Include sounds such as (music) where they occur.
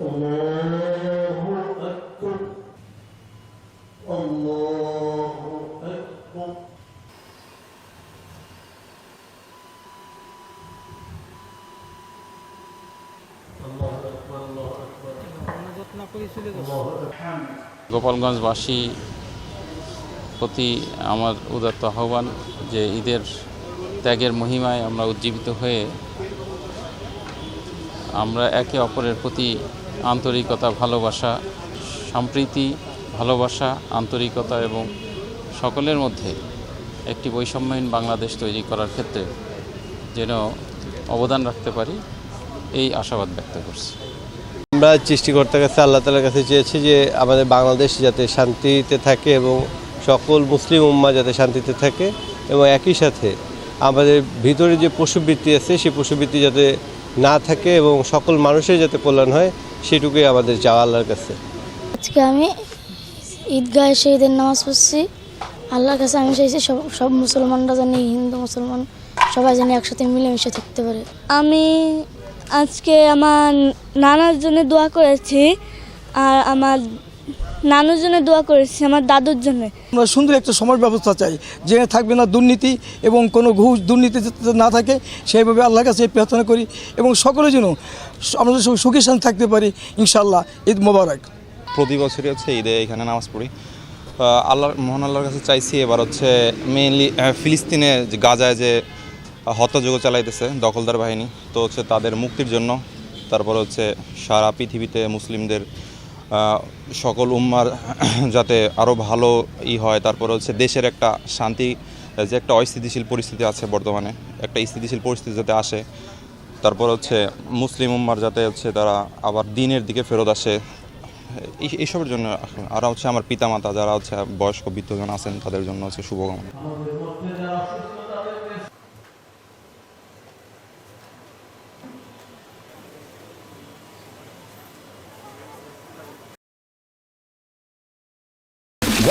الله أكبر الله أكبر الله أكبر الله أكبر الله أكبر গোপালগঞ্জবাসী প্রতি আমার উদাত্ত আহ্বান যে ঈদের ত্যাগের মহিমায় আমরা উজ্জীবিত হয়ে আমরা একে অপরের প্রতি আন্তরিকতা, ভালোবাসা, সম্প্রীতি, ভালোবাসা, আন্তরিকতা এবং সকলের মধ্যে একটি বৈষম্যহীন বাংলাদেশ তৈরি করার ক্ষেত্রে যেন অবদান রাখতে পারি, এই আশাবাদ ব্যক্ত করছি। আমরা সৃষ্টিকর্তার কাছে, আল্লাহ তালার কাছে চেয়েছি যে আমাদের বাংলাদেশ যাতে শান্তিতে থাকে এবং সকল মুসলিম উম্মা যাতে শান্তিতে থাকে এবং একই সাথে আমাদের ভিতরে যে পশুবৃত্তি আছে, সেই পশুবৃত্তি যাতে না থাকে এবং সকল মানুষের যাতে কল্যাণ হয় সেটুকুই আমাদের চাওয়া আল্লাহর কাছে। আজকে আমি ঈদগাহে এসে ঈদের নামাজ পড়ছি। আল্লাহর কাছে আমি চাইছি সব সব মুসলমানরা জানি হিন্দু মুসলমান সবাই জানি একসাথে মিলেমিশে থাকতে পারে। আমি আজকে আমার নানার জন্য দোয়া করেছি আর আমার নানুর জন্য দোয়া করেছি আমার দাদুর জন্য। আমরা সুন্দর একটা সমাজ ব্যবস্থা চাই। যেখানে থাকবে না দুর্নীতি এবং কোনো ঘুষ দুর্নীতি যাতে না থাকে সেইভাবে আল্লাহর কাছে প্রার্থনা করি এবং সকলের জন্য আমরা সব সুখে শান্তি থাকতে পারি ইনশাল্লাহ ঈদ মোবারক। প্রতি বছরই হচ্ছে ঈদে এখানে নামাজ পড়ি। আল্লাহর মহান আল্লাহর কাছে চাইছি এবার হচ্ছে মেইনলি ফিলিস্তিনে যে গাজায় যে হত্যাযোগ্য চালাইতেছে দখলদার বাহিনী তো হচ্ছে তাদের মুক্তির জন্য তারপর হচ্ছে সারা পৃথিবীতে মুসলিমদের সকল উম্মার (clears throat) যাতে আরও ভালো ই হয়। তারপর হচ্ছে দেশের একটা শান্তি, যে একটা অস্থিতিশীল পরিস্থিতি আছে বর্তমানে, একটা স্থিতিশীল পরিস্থিতি যাতে আসে। তারপর হচ্ছে মুসলিম উম্মার যাতে হচ্ছে তারা আবার দিনের দিকে ফেরত আসে। এই- এইসবের জন্য আর হচ্ছে আমার পিতামাতা যারা হচ্ছে বয়স্ক বৃদ্ধজন আছেন, তাদের জন্য হচ্ছে শুভকামনা আমাদের মধ্যে যারা অসুস্থ তাদেরকে